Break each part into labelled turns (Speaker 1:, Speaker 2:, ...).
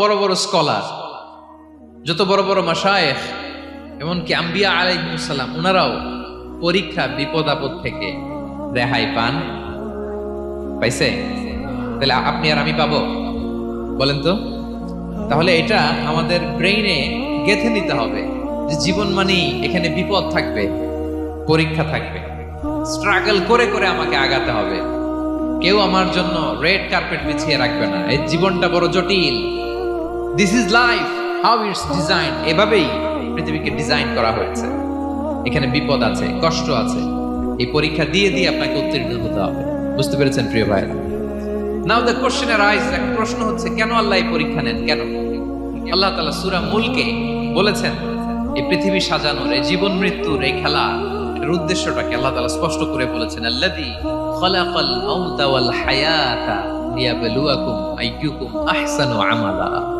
Speaker 1: বড় বড় স্কলার, যত বড় বড় মাসায়েখ এমনকি আম্বিয়া আলাইহিমসালাম ওনারাও পরীক্ষা বিপদ আপদ থেকে রেহাই পান। পাইছে? তাহলে আপনি আর আমি পাবো? বলেন তো। তাহলে এটা আমাদের ব্রেইনে গেথে নিতে হবে যে জীবন মানেই এখানে বিপদ থাকবে, পরীক্ষা থাকবে। স্ট্রাগল করে করে আমাকে আগাতে হবে। কেউ আমার জন্য রেড কার্পেট বিছিয়ে রাখবে না। এই জীবনটা বড় জটিল। This is life how it's design এভাবেই পৃথিবীকে ডিজাইন করা হয়েছে। এখানে বিপদ আছে, কষ্ট আছে। এই পরীক্ষা দিয়ে দিয়ে আপনাকে উত্তীর্ণ হতে হবে। বুঝতে পেরেছেন, প্রিয় ভাইরা নাও দ্য কোশ্চেন রাইজ এখন প্রশ্ন হচ্ছে, কেন আল্লাহ এই পরীক্ষা নেন? কেন? আল্লাহ তাআলা সূরা মুলকে বলেছেন, এই পৃথিবী সাজানোর, এই জীবন মৃত্যুর, এই খেলা, এর উদ্দেশ্যটাকে আল্লাহ তাআলা স্পষ্ট করে বলেছেন, আল্লাযী খালাকাল মাউতা ওয়াল হায়াতা লিয়াবলুয়াকুম আইয়ুকুম আহসানু আমালা।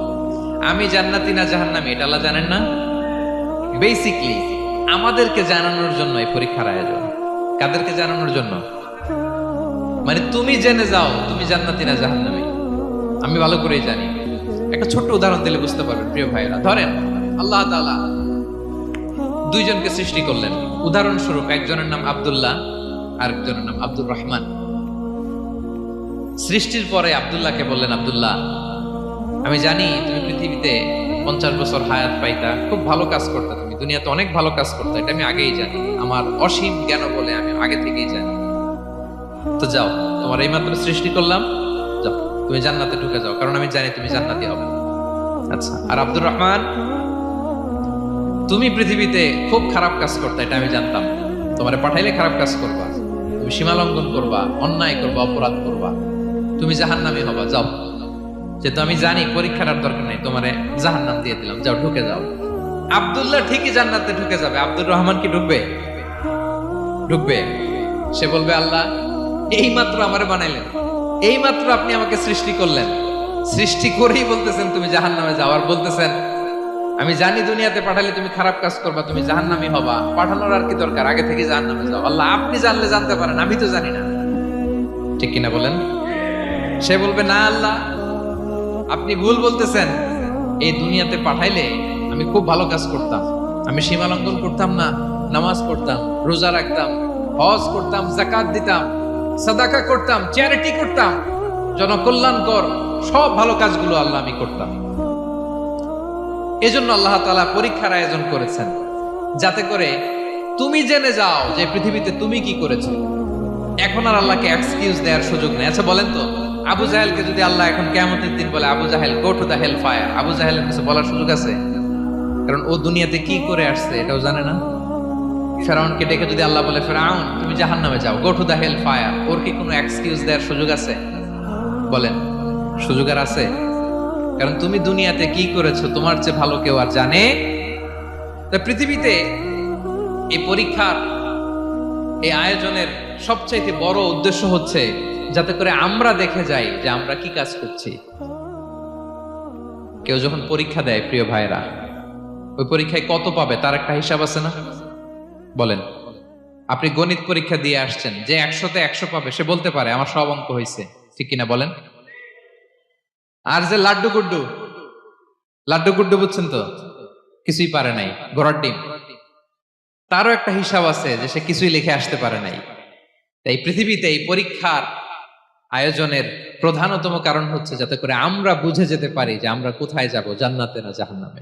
Speaker 1: আমি জান্নাতি না জাহান্নামি, এটা আল্লাহ জানেন না? বেসিকলি আমাদেরকে জানানোর জন্য এই পরীক্ষার আয়োজন। কাদেরকে জানানোর জন্য? মানে তুমি জেনে যাও, তুমি জান্নাতি না জাহান্নামি। আমি ভালো করেই জানি। একটা ছোট্ট উদাহরণ দিলে বুঝতে পারবেন, প্রিয় ভাইরা ধরেন, আল্লাহ তাআলা দুইজনকে সৃষ্টি করলেন। উদাহরণস্বরূপ, একজনের নাম আব্দুল্লাহ, আরেকজনের নাম আব্দুর রহমান। সৃষ্টির পরে আব্দুল্লাহকে বললেন আব্দুল্লাহ আমি জানি তুমি পৃথিবীতে পঞ্চাশ বছর হায়াত পাইতা, খুব ভালো কাজ করতে তুমি, দুনিয়াতে অনেক ভালো কাজ করতে, এটা আমি আগেই জানি। আমার অসীম জ্ঞান বলে আমি আগে থেকেই জানি। তো যাও, তোমার এই মাত্র সৃষ্টি করলাম, যাও, তুমি জান্নাতে ঢুকে যাও, কারণ আমি জানি তুমি জান্নাতি হবে। আচ্ছা আর আব্দুর রহমান, তুমি পৃথিবীতে খুব খারাপ কাজ করতে, এটা আমি জানতাম। তোমারে পাঠাইলে খারাপ কাজ করবা, তুমি সীমালঙ্ঘন করবা, অন্যায় করবা, অপরাধ করবা। তুমি জাহান্নামি হবা, যাও। যেহেতু আমি জানি পরীক্ষার দরকার নেই, তোমারে জাহান্নাম দিয়ে দিলাম। যাও, ঢুকে যাও। আব্দুল্লাহ ঠিকই জান্নাতে ঢুকে যাবে। আব্দুর রহমান কি ঢুকবে? ঢুকবে। সে বলবে, আল্লাহ এই মাত্র আমারে বানাইলেন। এই মাত্র আপনি আমাকে সৃষ্টি করলেন। সৃষ্টি করেই বলতেছেন তুমি জাহান নামে যাওয়ার বলতেছেন, আমি জানি দুনিয়াতে পাঠালে তুমি খারাপ কাজ করবা, তুমি জাহান জাহান্নামি হবা। পাঠানোর আর কি দরকার? আগে থেকে জাহান নামে যাও। আল্লাহ, আপনি জানলে জানতে পারেন, আমি তো জানি না। ঠিক কিনা বলেন? সে বলবে, না, আল্লাহ আপনি ভুল বলতেছেন। এই দুনিয়াতে পাঠাইলে আমি খুব ভালো কাজ করতাম। আমি সীমা লঙ্ঘন করতাম না, নামাজ পড়তাম, রোজা রাখতাম, হজ করতাম জাকাত দিতাম, সাদাকা করতাম চ্যারিটি করতাম, জনকল্যাণকর সব ভালো কাজগুলো আল্লাহ আমি করতাম। এজন্য আল্লাহ তাআলা পরীক্ষার আয়োজন করেছেন। যাতে করে তুমি জেনে যাও যে পৃথিবীতে তুমি কি করেছ। এখন আর আল্লাহকে এক্সকিউজ দেওয়ার সুযোগ নেই। আচ্ছা বলেন তো। আবু জাহেলকে যদি আল্লাহ এখন কেমতের দিন বলে, Abu Jahl, go to the hell fire Abu জাহেলের কিছু বলার সুযোগ আছে? কারণ ও দুনিয়াতে কি করে আসছে, এটাও জানে না। ফেরাউনকে ডেকে যদি আল্লাহ বলে, ফেরাউন, তুমি জাহান নামে যাও, go to the hell fire ওর কি কোনো এক্সকিউজ দেওয়ার সুযোগ আছে? বলেন। সুযোগ আর আছে? কারণ তুমি দুনিয়াতে কি করেছ, তোমার চেয়ে ভালো কেউ আর জানে? পৃথিবীতে এই পরীক্ষার, এই আয়োজনের সবচাইতে বড় উদ্দেশ্য হচ্ছে যাতে করে আমরা দেখে যাই যে আমরা কি কাজ করছি। কেউ যখন পরীক্ষা দেয়, প্রিয় ভাইরা ওই পরীক্ষায় কত পাবে তার একটা হিসাব আছে না? বলেন। আপনি গণিত পরীক্ষা দিয়ে আসছেন, যে একশোতে একশো পাবে, সে বলতে পারে, আমার সব অঙ্ক হয়েছে ঠিক কিনা বলেন? আর যে লাড্ডু গুড্ডু লাড্ডু গুড্ডু বুঝছেন তো? কিছুই পারে নাই, ঘোড়ার ডিম। তারও একটা হিসাব আছে যে সে কিছুই লিখে আসতে পারে নাই। তাই পৃথিবীতে এই পরীক্ষার আয়োজনের প্রধানতম কারণ হচ্ছে যাতে করে আমরা বুঝে যেতে পারি যে আমরা কোথায় যাব, জান্নাতে না জাহান্নামে।